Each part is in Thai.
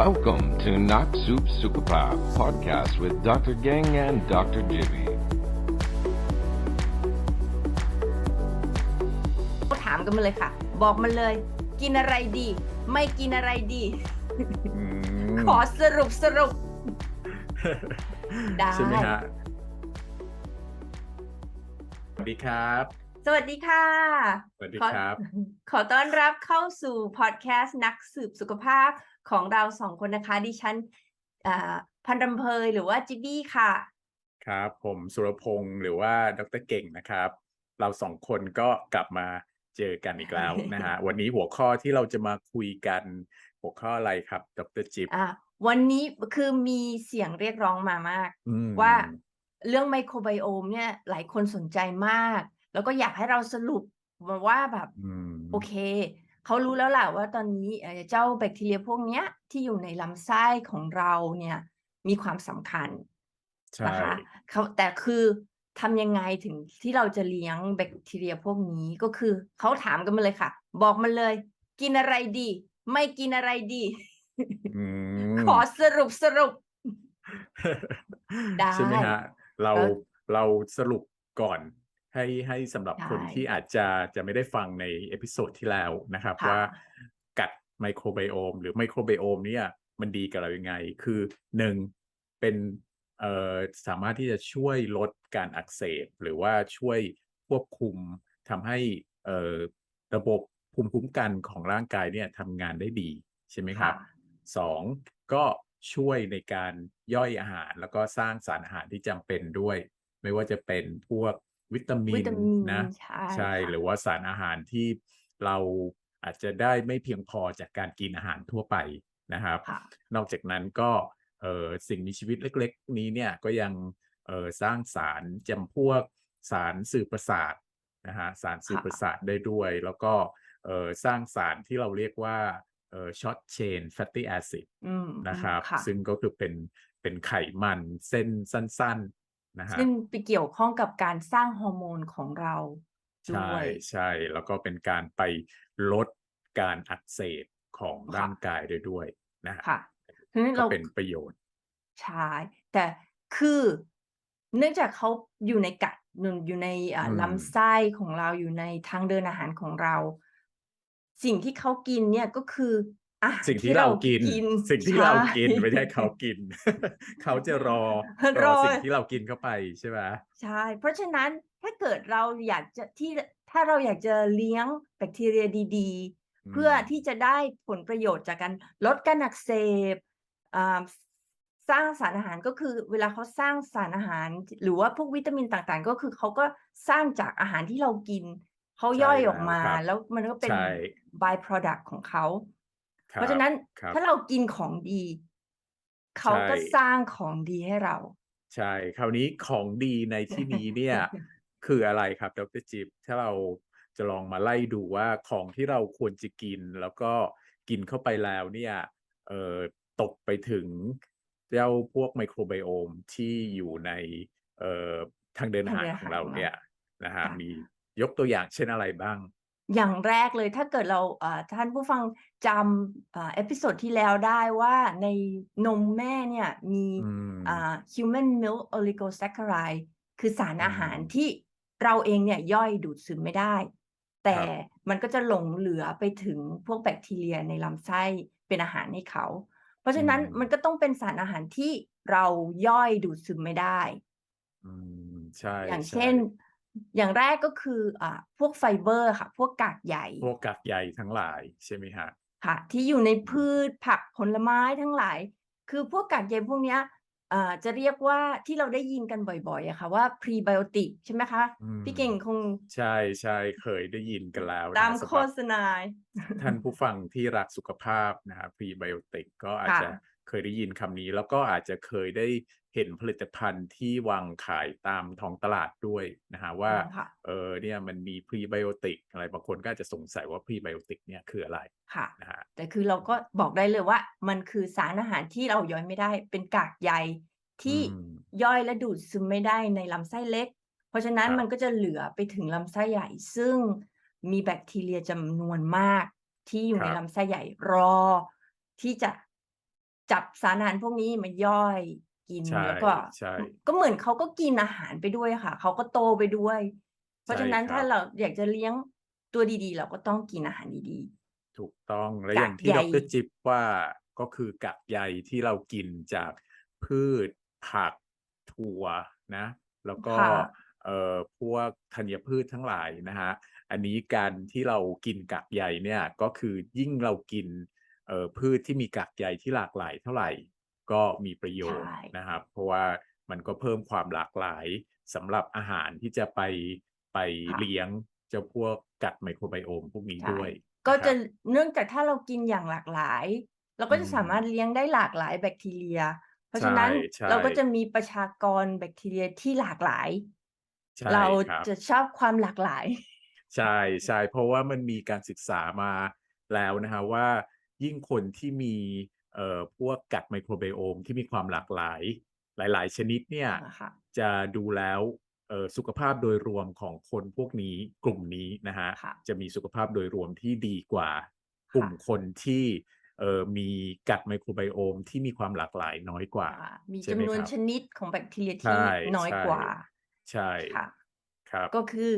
Welcome to Not Soup Sukapa podcast with Dr. Gang and Dr. Jimmy. ถามกันมาเลยค่ะ บอกมาเลย กินอะไรดี ไม่กินอะไรดีอืมขอสรุปสรุป ได้ ใช่ไหมฮะสวัสดีครับ สวัสดีค่ะ สวัสดีขอครับ ขอต้อนรับเข้าสู่พอดแคสต์นักสืบสุขภาพของเราสองคนนะคะ ดิฉันอ่าพันรำเพยหรือว่าจิบบี้ค่ะ ครับ ผมสุรพงศ์หรือว่าดรเก่งนะครับ เราสองคนก็กลับมาเจอกันอีกแล้วนะฮะ วันนี้หัวข้อที่เราจะมาคุยกัน หัวข้ออะไรครับ ดรจิบอ่าวันนี้คือมีเสียงเรียกร้องมามากอืมว่าเรื่องไมโครไบโอมเนี่ยหลายคนสนใจมาก แล้วก็อยากให้เราสรุปมาว่าแบบอืมโอเคเขารู้แล้วแหละว่าตอนนี้เอ่อเจ้าแบคทีเรียพวกเนี้ยที่อยู่ในลำไส้ของเราเนี่ยมีความสำคัญใช่นะคะเขาแต่คือทำยังไงถึงที่เราจะเลี้ยงแบคทีเรียพวกนี้ก็คือเขาถามกันมาเลยค่ะ บอกมาเลย กินอะไรดี ไม่กินอะไรดีอืมขอสรุปสรุปได้ใช่ไหมฮะเราแล้วเราสรุปก่อน ให้ให้สำหรับใช่คนที่อาจจะจะไม่ได้ฟังในเอพิโซดที่แล้วนะครับ ค่ะ ว่ากัดไมโครไบโอมหรือไมโครไบโอมเนี่ยมันดีกับเรายังไง คือหนึ่งเป็นเอ่อสามารถที่จะช่วยลดการอักเสบ หรือว่าช่วยควบคุมทำให้เอ่อระบบภูมิคุ้มกันของร่างกายเนี่ยทำงานได้ดีใช่ไหมครับค่ะสองก็ช่วยในการย่อยอาหารแล้วก็สร้างสารอาหารที่จำเป็นด้วย ไม่ว่าจะเป็นพวก วิตามิวินตามินนะใช่ใช่ค่ะหรือว่าสารอาหารที่เราอาจจะได้ไม่เพียงพอจากการกินอาหารทั่วไปนะครับค่ะนอกจากนั้นก็เอ่อสิ่งมีชีวิตเล็ก ๆ นี้เนี่ยก็ยังเอ่อสร้างสารจำพวกสารสื่อประสาทนะฮะสารสื่อค่ะประสาทได้ด้วย แล้วก็เอ่อสร้างสารที่เราเรียกว่าเอ่อ short chain fatty acid อืมนะครับค่ะซึ่งก็คือเป็นเป็นไขมันเส้นสั้นๆ นะฮะซึ่งไปเกี่ยวข้องกับการสร้างฮอร์โมนของเราด้ใช่วยใช่แล้วก็เป็นการไปลดการอักเสบของค่ะร่างกายได้ด้วยนะฮะค่ะเพราะฉะนั้นก็เรา เป็นประโยชน์ ใช่แต่คือเนื่องจากเขาอยู่ในกัดอยู่อยู่ในอ่าอืม ลำไส้ของเราอยู่ในทางเดินอาหารของเรา สิ่งที่เขากินเนี่ยก็คืออาหาร สิ่งที่เรากิน สิ่งที่เรากินใช่ไม่ใช่เขากิน เขาจะรอรอสิ่งที่เรากินเข้าไปใช่ไหมใช่ เพราะฉะนั้นถ้าเกิดเราอยากจะที่ถ้าเราอยากจะเลี้ยงแบคทีเรียดีๆ เพื่อที่จะได้ผลประโยชน์จากการลดการอักเสบอ่าสร้างสารอาหารก็คือเวลาเขาสร้างสารอาหาร หรือว่าพวกวิตามินต่างๆ ก็คือเขาก็สร้างจากอาหารที่เรากิน เขาใช่ย่อยออกมา แล้วครับแล้วมันก็เป็นใช่ by product ของเขาคบ เพราะฉะนั้นครับถ้าเรากินของดี เขาก็ใช่สร้างของดีให้เรา ใช่ คราวนี้ของดีในที่นี้เนี่ย คืออะไรครับดรจิบถ้าเราจะลองมาไล่ดูว่าของที่เราควรจะกิน แล้วก็กินเข้าไปแล้วเนี่ยเอ่อตกไปถึงเจ้าพวกไมโครไบโอมที่อยู่ในเอ่อทางเดินอาหารทางเดินอาหารของเราของเราเนี่ยนะฮะค่ะมียกตัวอย่างเช่นอะไรบ้าง อย่างแรกเลยถ้าเกิดเราเอ่อท่านผู้ฟังจำเอ่อเอพิโซดที่แล้วได้ว่าในนมแม่เนี่ยมีอืมอ่า human milk oligosaccharide คือสารอาหารอืมที่เราเองเนี่ยย่อยดูดซึมไม่ได้ แต่ครับมันก็จะหลงเหลือไปถึงพวกแบคทีเรียในลำไส้เป็นอาหารให้เขา เพราะฉะนั้นอืมมันก็ต้องเป็นสารอาหารที่เราย่อยดูดซึมไม่ได้อืมใช่ อย่างใช่เช่น อย่างแรกก็คืออ่าพวกไฟเบอร์ค่ะ พวกกากใยพวกกากใยทั้งหลายใช่ไหมฮะค่ะ ที่อยู่ในพืชผักผลไม้ทั้งหลาย คือพวกกากใยพวกเนี้ยอ่าจะเรียกว่าที่เราได้ยินกันบ่อยๆอะค่ะว่าพรีไบโอติกใช่ไหมคะ อืมพี่เก่งคงใช่ใช่เคยได้ยินกันแล้วนะตามสำโฆหรับษณา ท่านผู้ฟังที่รักสุขภาพนะครับพรีไบโอติกก็อาจค่ะ จะเคยได้ยินคำนี้ แล้วก็อาจจะเคยได้เห็นผลิตภัณฑ์ที่วางขายตามท้องตลาดด้วยนะฮะว่า ค่ะ เออเนี่ยมันมีพรีไบโอติกอะไรบางคนก็อาจจะสงสัยว่าพรีไบโอติกเนี่ยคืออะไรค่ะ นะฮะ แต่คือเราก็บอกได้เลยว่า มันคือสารอาหารที่เราย่อยไม่ได้ เป็นกากใยที่อืมย่อยและดูดซึมไม่ได้ในลำไส้เล็ก เพราะฉะนั้นครับ มันก็จะเหลือไปถึงลำไส้ใหญ่ ซึ่งมีแบคทีเรียจำนวนมาก ที่อยู่ในลำไส้ใหญ่รอ ที่จะ จับสารอาหารพวกนี้มาย่อยกินใช่แล้วก็ใช่ก็เหมือนเขาก็กินอาหารไปด้วยค่ะ เขาก็โตไปด้วย เพราะใช่ฉะนั้นครัถ้าบเราอยากจะเลี้ยงตัวดีๆ เราก็ต้องกินอาหารดี ถูกต้องและกากอย่างที่ใยดรจิ๊บว่าก็คือกากใยที่เรากินจากพืชผักถั่วนะ แล้วก็ค่ะ เอ่อพวกธัญพืชทั้งหลายนะฮะอันนี้การที่เรากินกากใยเนี่ยก็คือยิ่งเรากิน เอ่อพืชที่มีกากใยที่หลากหลายเท่าไหร่ ก็มีประโยชน์ใช่นะครับ เพราะว่ามันก็เพิ่มความหลากหลายสำหรับอาหารที่จะไปไปค่ะเลี้ยงเจ้าพวกกัดไมโครไบโอมพวกนี้ใช่ด้วย ก็นคจะรับเนื่องจากถ้าเรากินอย่างหลากหลาย เราก็จะอืมสามารถเลี้ยงได้หลากหลายแบคทีเรีย เพราะใช่ฉะนั้นใช่เราก็จะมีประชากรแบคทีเรียที่หลากหลายใช่เราครับจะชอบความหลากหลาย ใช่ใช่เพราะว่ามันมีการศึกษามาแล้วนะฮะว่า ยิ่งคนที่มีเอ่อพวกกัดไมโครไบโอมที่มีความหลากหลาย หลาย ๆ ชนิดเนี่ยนะคะจะดูแล้วเอ่อสุขภาพโดยรวมของคนพวกนี้กลุ่มนี้นะฮะค่ะ จะมีสุขภาพโดยรวมที่ดีกว่ากลุ่มคนที่เอ่อมีกัดไมโครไบโอมที่มีความหลากหลายน้อยกว่าอ่ามีใช่ไหมจำนวนครับชนิดของแบคทีเรียใช่ที่น้อยใช่ กว่าใช่ค่ะ ครับ ก็คือ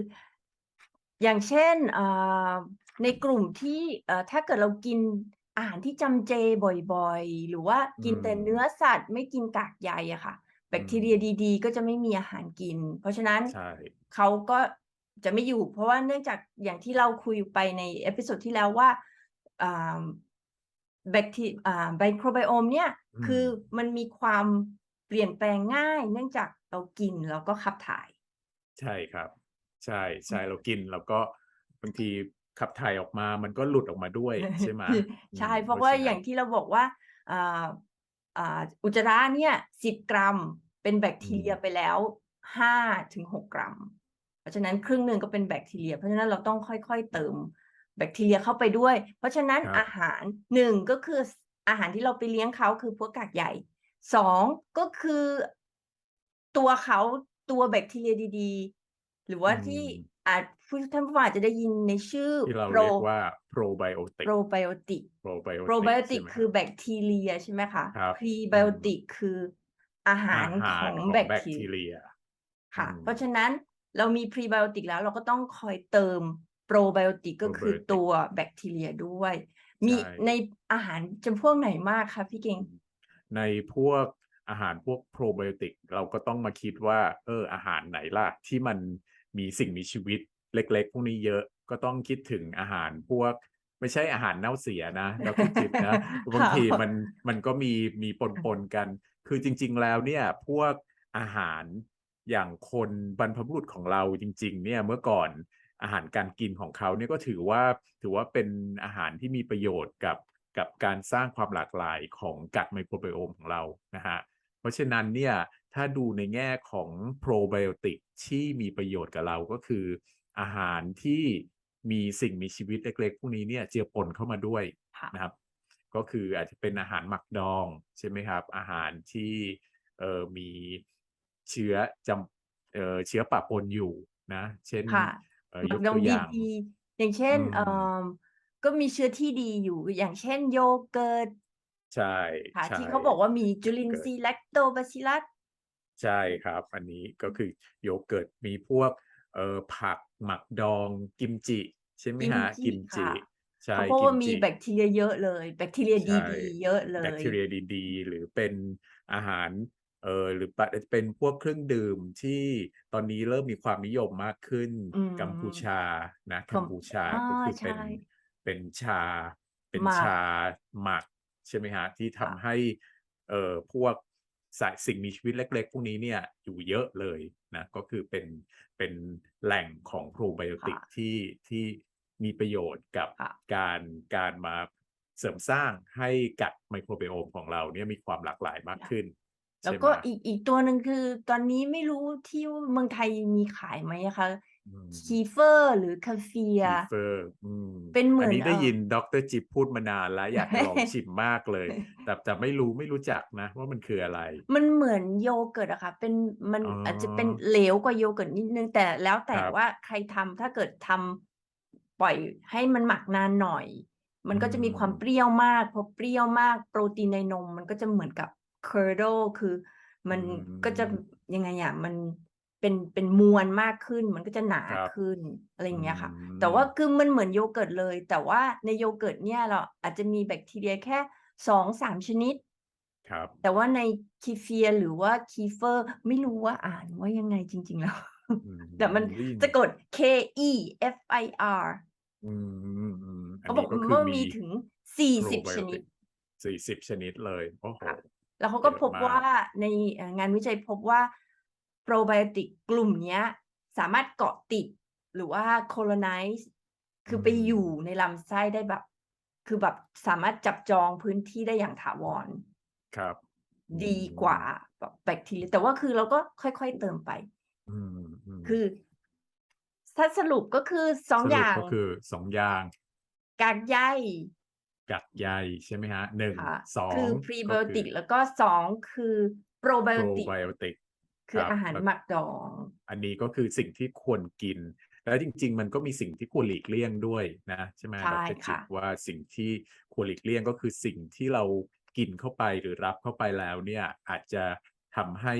อย่างเช่นอ่าในกลุ่มที่เอ่อถ้าเกิดเรากิน อาหารที่จำเจบ่อยๆ หรือว่ากินแต่อืมเนื้อสัตว์ไม่กินกากใยอะค่ะ แบคทีเรียดี ๆ ก็จะไม่มีอาหารกิน เพราะฉะนั้นใช่ เขาก็จะไม่อยู่ เพราะว่าเนื่องจากอย่างที่เราคุยไปในเอพิโซดที่แล้วว่าอ่าแบคทีอ่าไมโครไบโอมเนี่ย อืม คือมันมีความเปลี่ยนแปลงง่าย เนื่องจากเรากินแล้วก็ขับถ่าย ใช่ครับ ใช่ ใช่ เรากิน แล้วก็บางที ขับถ่ายออกมามันก็หลุดออกมาด้วยใช่ไหมใช่อืมเพราะว่าฉนั้นอย่างที่เราบอกว่าอ่าอ่าอุจจาระเนี่ยสิบกรัมเป็นแบคทีเรียอืมไปแล้วห้าถึงหกกรัม เพราะฉะนั้นครึ่งหนึ่งก็เป็นแบคทีเรีย เพราะฉะนั้นเราต้องค่อยๆเติมแบคทีเรียเข้าไปด้วย เพราะฉะนั้นครับอาหารหนึ่งก็คืออาหารที่เราไปเลี้ยงเขาคือพวกกากใหญ่สองก็คือตัวเขาตัวแบคทีเรียดี ๆ หรือว่าอืที่ม อาจผู้ท่านผู้ฟังอาจจะได้ยินในชื่อที่เราโปรเรียกว่า probiotic โปรไบโอติก probiotic โปรไบโอติกใช่ไหมคือแบคทีเรียใช่ไหมคะครับพรีไบโอติกคืออาหารอาขหารองของแบคแบคทีทีเรียค่ะอืมเพราะฉะนั้นเรามีพรีไบโอติกแล้วเราก็ต้องคอยเติมโปรไบโอติกก็คือ probiotic ตัวแบคทีเรียด้วย มีใช่ในอาหารจำพวกไหนมากคะพี่เก่งในพวกอาหารพวกโปรไบโอติกเราก็ต้องมาคิดว่า เอออาหารไหนล่ะ ที่มัน มีสิ่งมีชีวิตเล็ก ๆ พวกนี้เยอะก็ต้องคิดถึงอาหารพวกไม่ใช่อาหารเน่าเสียนะดรจิบนะบางทีมันมันก็มีมีปนปนๆกัน คือจริง ๆ แล้วเนี่ยพวกอาหารอย่างคนบรรพบุรุษของเราจริง ๆ เนี่ยเมื่อก่อนอาหารการกินของเขาเนี่ยก็ถือว่าถือว่าเป็นอาหารที่มีประโยชน์กับกับการสร้างความหลากหลายของกัดไมโครไบโอมของเรานะฮะเพราะฉะนั้นเนี่ย ถ้าดูในแง่ของโปรไบโอติกที่มีประโยชน์กับเราก็คือ อาหารที่มีสิ่งมีชีวิตเล็กๆพวกนี้เนี่ยเจือปนเข้ามาด้วยค่ะนะครับ ก็คืออาจจะเป็นอาหารหมักดองใช่ไหมครับ อาหารที่เอ่อมีเชื้อจำเอ่อเชื้อปะปนอยู่นะ เช่นค่ะเอ่อหยมักกดอตังวอย่างดีๆอย่างเช่นอืมเอ่อก็มีเชื้อที่ดีอยู่อย่างเช่นโยเกิร์ตใช่ค่ะใช่ที่เขาบอกว่ามีจุลินโยเกิร์ตทรีย์แลคโตบาซิลลัส ใช่ครับ อันนี้ก็คือโยเกิร์ตมีพวกเอ่อผักหมักดองกิมจิ ใช่ไหมฮะกิกิมมจิจิ ค่ะ ใช่เขาเพราะกิว่ามมีจิ แบคทีเรียเยอะเลย แบคทีเรียใช่ดีๆ เยอะเลแบคย ทีเรียดีๆ หรือเป็นอาหารเออหรือปะเป็นพวกเครื่องดื่มที่ตอนนี้เริ่มมีความนิยมมากขึ้นอืมกัมพูชานะกักัมมพูชาอ่าก็คือเป็นใช่เป็นชา เป็นหมักชาหมัก ใช่ไหมฮะที่ทำค่ะให้เอ่อพวก สายสิ่งมีชีวิตเล็ก ๆ พวกนี้เนี่ยอยู่เยอะเลยนะก็คือเป็นเป็นแหล่งของโปรไบโอติกค่ะที่ที่มีประโยชน์กับค่ะการการมาเสริมสร้างให้กัดไมโครไบโอมของเราเนี่ยมีความหลากหลายมากขึ้น แล้วใช่ไหมก็อีกอีกตัวหนึ่งคือ ตอนนี้ไม่รู้ที่เมืองไทยมีขายไหมอะคะอืม คีเฟอร์หรือคาเฟียคีเฟอร์อืมเป็นเหมือนอันนี้ได้เอ่อยินดรจิบพูดมานานแล้วอยากจะลองชิมมากเลย แต่แต่ไม่รู้ไม่รู้จักนะ ว่ามันคืออะไร มันเหมือนโยเกิร์ตอะค่ะ เป็นมันอ๋อออาจจะเป็นเหลวกว่าโยเกิร์ตนิดนึงแต่แล้วแต่ครับว่าใครทำถ้าเกิดทำปล่อยให้มันหมักนานหน่อย มันก็จะมีความอืม เปรี้ยวมากพอเปรี้ยวมากโปรตีนในนม มันก็จะเหมือนกับ curdle คือ มันก็จะอืมยังไงอะมัน เป็นเป็นมวลมากขึ้น มันก็จะหนาครับขึ้นอะไรอย่างเงี้ยค่ะอืมแต่ว่าคือมันเหมือนโยเกิร์ตเลย แต่ว่าในโยเกิร์ตเนี่ยเราอาจจะมีแบคทีเรียแค่สองสามชนิดครับ แต่ว่าในคีเฟียหรือว่าคีเฟอร์ไม่รู้ว่าอ่านว่ายังไงจริง ๆ แล้วอืแต่มันได้ยินจะกด K E F I R อืมอืมอืมอันเขาบอนี้กก็คือว่ามีมีถึงสี่สิบชนิดสี่สิบชนิดเลยโอ้โหค่ะแล้วเขาก็เยอะพบมากว่าในเอ่องานวิจัยพบว่า โปรไบโอติกกลุ่มเนี้ยสามารถเกาะติดหรือว่า colonize คือไปอยู่ในลำไส้ได้แบบ คือแบบสามารถจับจองพื้นที่ได้อย่างถาวร ครับ ดีกว่าแบบแบคทีเรียแต่ว่าคือเราก็ค่อยๆเติมไปอืมอืมคือถ้าสรุปก็คือสองสรุปอย่างก็คือสองอย่างกากใยกัดใยใช่ไหมฮะหนึ่งค่ะสองคือพรีไบโอติกแล้วก็สองคือโปรไบโปโอรติกไบโอติก คือครับอาหารแล้วหมักดอง อันนี้ก็คือสิ่งที่ควรกิน แล้วจริง ๆ มันก็มีสิ่งที่ควรหลีกเลี่ยงด้วยนะใช่ไหมใช่ดรจิตค่ะว่าสิ่งที่ควรหลีกเลี่ยงก็คือสิ่งที่เรากินเข้าไปหรือรับเข้าไปแล้วเนี่ยอาจจะทำให้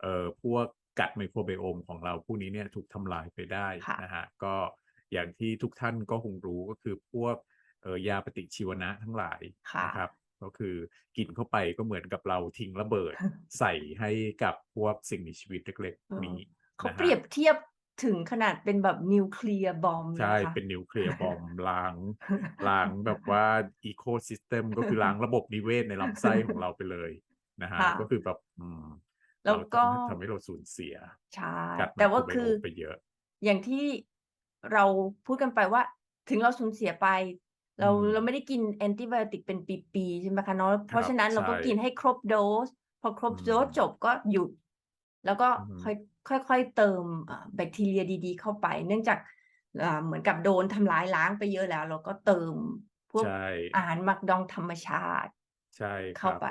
เอ่อพวกกัดไมโครไบโอมของเราพวกนี้เนี่ยถูกทำลายไปได้ค่ะนะฮะก็อย่างที่ทุกท่านก็คงรู้ก็คือพวกเอ่อยาปฏิชีวนะทั้งหลายค่ะนะครับ ก็คือกินเข้าไปก็เหมือนกับเราทิ้งระเบิด ใส่ให้กับพวกสิ่งมีชีวิตเล็กเออๆนี้เขานะฮะเปรียบเทียบถึงขนาดเป็นแบบนิวเคลียร์บอมเลยใช่นะคะเป็นนิวเคลียร์บอมล้างล้างแบบว่าอีโคซิสเต็มก็คือล้างระบบนิเวศในลำไส้ของเราไปเลยนะฮะค่ะก็คือแบบอืมแล้วเราก็ทำให้ทำให้เราสูญเสียใช่กัดไมแต่โครว่าไบคืโออมไปเยอะ อย่างที่เราพูดกันไปว่า ถึงเราสูญเสียไป เราอืมเราไม่ได้กินแอนติไบโอติกเป็นปีๆใช่ไหมคะเนาะเพราะครับฉะนั้นเราก็ใช่กินให้ครบโดส พอครบอืมโดสจบก็หยุด แล้วก็อืมค่อยค่อยๆเติมอ่าแบคทีเรียดีๆ เข้าไป เนื่องจากอ่าเหมือนกับโดนทำลายล้างไปเยอะแล้ว เราก็เติมพวกใช่อาหารหมักดองธรรมชาติใช่คเข้ารับไป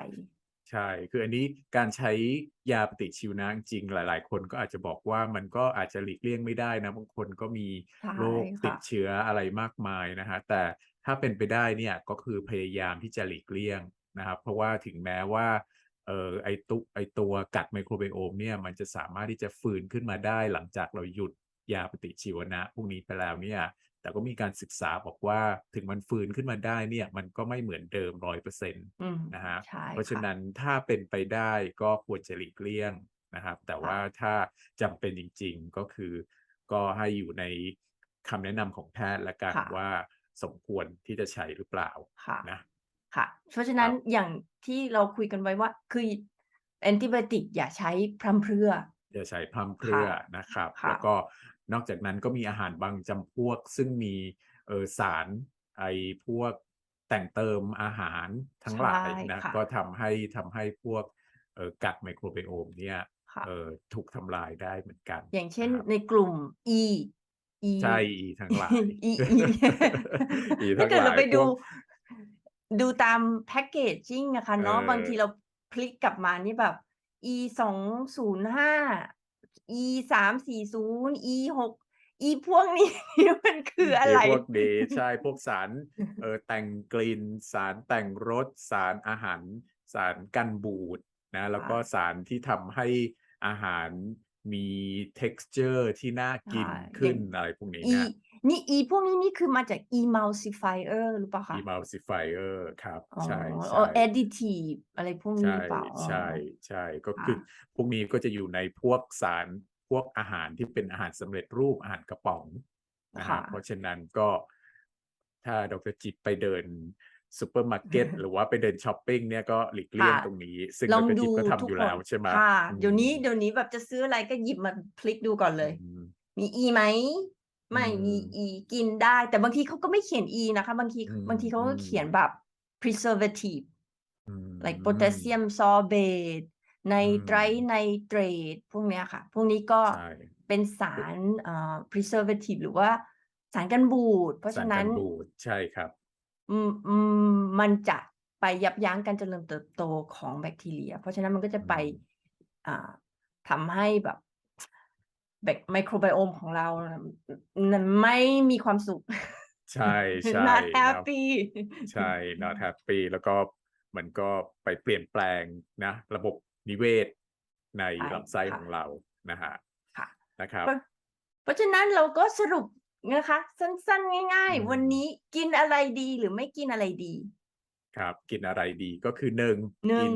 ใช่ คืออันนี้การใช้ยาปฏิชีวนะจริงๆหลาย ๆ คนก็อาจจะบอกว่ามันก็อาจจะหลีกเลี่ยงไม่ได้นะ บางคนก็มีใช่โรคติดค่ะเชื้ออะไรมากมายนะฮะ แต่ ถ้าเป็นไปได้เนี่ยก็คือพยายามที่จะหลีกเลี่ยงนะครับ เพราะว่าถึงแม้ว่าเออไอตุไอตัวกัดไมโครไบโอมเนี่ยมันจะสามารถที่จะฟื้นขึ้นมาได้หลังจากเราหยุดยาปฏิชีวนะ พวกนี้ไปแล้วเนี่ยแต่ก็มีการศึกษาบอกว่าถึงมันฟื้นขึ้นมาได้เนี่ยมันก็ไม่เหมือนเดิมร้อยเปอร์เซ็นต์อืมนะฮะใช่เพราะฉะค่ะนั้นถ้าเป็นไปได้ก็ควรจะหลีกเลี่ยงนะครับ แต่ว่าถ้าจำเป็นจริง ๆก็คือ ก็ให้อยู่ในคำแนะนำของแพทย์ละกันค่ะว่า สมควรที่จะใช้หรือเปล่าค่ะนะค่ะ เพราะฉะนั้นครับอย่างที่เราคุยกันไว้ว่าคือแอนติไบโอติกอย่าใช้พร่ำเพรื่ออย่าใช้พร่ำเพรื่อค่ะนะครับค่ะแล้วก็นอกจากนั้นก็มีอาหารบางจำพวก ซึ่งมีเออสารไอพวกแต่งเติมอาหารทั้งหลายใช่นะค่ะก็ทำให้ทำให้พวกเออกัดไมโครไบโอมเนี่ยค่ะเออถูกทำลายได้เหมือนกัน อย่างเช่นนะครับในกลุ่ม E E ใช่อีทั้งหลาย E E อีถ้าทั้งเกิดหเราลายไปพดูวก ดูตามแพ็กเกจจิ้งนะคะเนาะเออ บางทีเราพลิกกลับมานี่แบบ E สองศูนย์ห้า E สามสี่ศูนย์ E หก E พวกนี้ มันคืออะไรพวกนี้ใช่พวกสารเออแต่งกลิ่นสารแต่งรสสารอาหาร สารกันบูดนะแล้วก็สารที่ทำให้อาหาร มี texture ที่น่ากินใช่ขึ้นอย่างอะไรพวกนี้ E นะ นี่ E พวกนี้นี่คือมาจาก emulsifier หรือเปล่าคะ emulsifier ครับอ๋อใช่อ๋อใช่ additive อะไรพวกนี้ใช่หรือเปล่าอ๋อใช่ใช่ก็ค่ะคือพวกนี้ก็จะอยู่ในพวกสารพวกอาหารที่เป็นอาหารสำเร็จรูปอาหารกระป๋องนะฮะค่ะเพราะฉะนั้นก็ถ้าดรจิตไปเดิน ซูเปอร์มาร์เก็ตหรือว่าไปเดินช้อปปิ้งเนี่ยก็หลีกเลี่ยงค่ะตรงนี้ ซึ่งลดองรดูจิตก็ทุทำกอยู่คแล้วนใช่ไหมค่ะอืมเดี๋ยวนี้เดี๋ยวนี้แบบจะซื้ออะไรก็หยิบมาพลิกดูก่อนเลยอืมมี E ไหมไม่อืมมี E กินได้ แต่บางทีเขาก็ไม่เขียน E นะคะ บางทีอืมบางทีเขาก็อืมเขียนแบบ preservative อืม like potassium sorbate ไนไตรอืมไนเตรตพวกเนี้ยค่ะ พวกนี้ก็ใช่เป็นสารเอ่อ preservative หรือว่าสารกันบูด เพราะสาฉะรกันั้นนบูดใช่ครับ อืมอืมมันจะไปยับยั้งการเจริญเติบโตของแบคทีเรีย เพราะฉะนั้นมันก็จะไปอืมอ่าทำให้แบบแบคไมโครไบโอมของเราน่ะไม่มีความสุข ใช่ใช่ not นะ happy ใช่ not happy แล้วก็มันก็ไปเปลี่ยนแปลงนะ ระบบนิเวศในใช่ลำไส้ค่ะ ของเรานะฮะค่ะ นะครับ เพราะเพราะฉะนั้นเราก็สรุป นะคะ สั้นๆ ง่ายอืมๆวันนี้กินอะไรดีหรือไม่กินอะไรดี ครับ กินอะไรดีก็คือหนึ่งหนึ่กิงน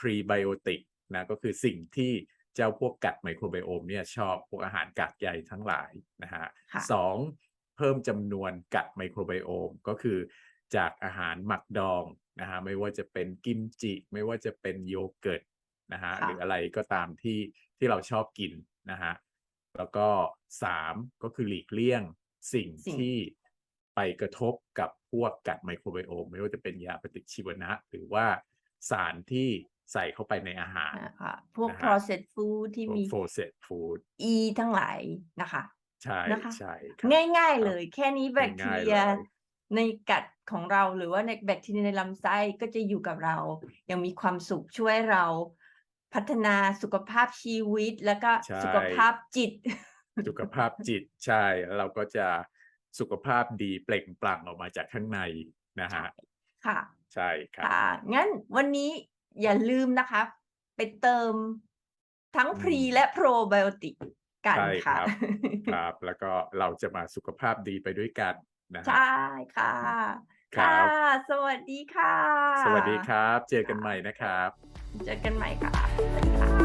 พรีไบโอติกนะก็คือสิ่งที่เจ้าพวกกัดไมโครไบโอมเนี่ยชอบพวกอาหารกากใยทั้งหลายนะฮะค่ะ สองเพิ่มจำนวนกัดไมโครไบโอมก็คือจากอาหารหมักดองนะฮะไม่ว่าจะเป็นกิมจิ ไม่ว่าจะเป็นโยเกิร์ตนะฮะค่ะ หรืออะไรก็ตามที่ที่เราชอบกินนะฮะแล้วก็สามก็คือหลีกเลี่ยง สิ่งสิ่ง ที่ไปกระทบกับพวกกัดไมโครไบโอมไม่ว่าจะเป็นยาปฏิชีวนะ หรือว่าสารที่ใส่เข้าไปในอาหาร นะคะพวก นะฮะ processed food ที่มี โฟเซตฟู้ด E ทั้งหลายนะคะ ใช่นะคะ ใช่ครับ ง่ายครับๆเลย แค่นี้แบคทีง่ายๆเรียเลย ในกัดของเราหรือว่าในแบคทีเรียในลำไส้ก็จะอยู่กับเรายังมีความสุขช่วยเรา พัฒนาสุขภาพชีวิตแล้วก็ใช่สุขภาพจิต สุขภาพจิตใช่แล้วเราก็จะสุขภาพดีเปล่งปลั่งออกมาจากข้างในนะฮะค่ะใช่ครับค่ะงั้นวันนี้อย่าลืมนะคะ ไปเติมทั้งอืมพรีและโปรไบโอติกกันใช่คค่ะ รับครับ แล้วก็เราจะมาสุขภาพดีไปด้วยกันนะฮะ ใช่ค่ะ ครัค่ะบสวัสดีค่ะสวัสดีครับ เจอกันใหม่นะครับ เจอกันใหม่ค่ะสวัสดีค่ะ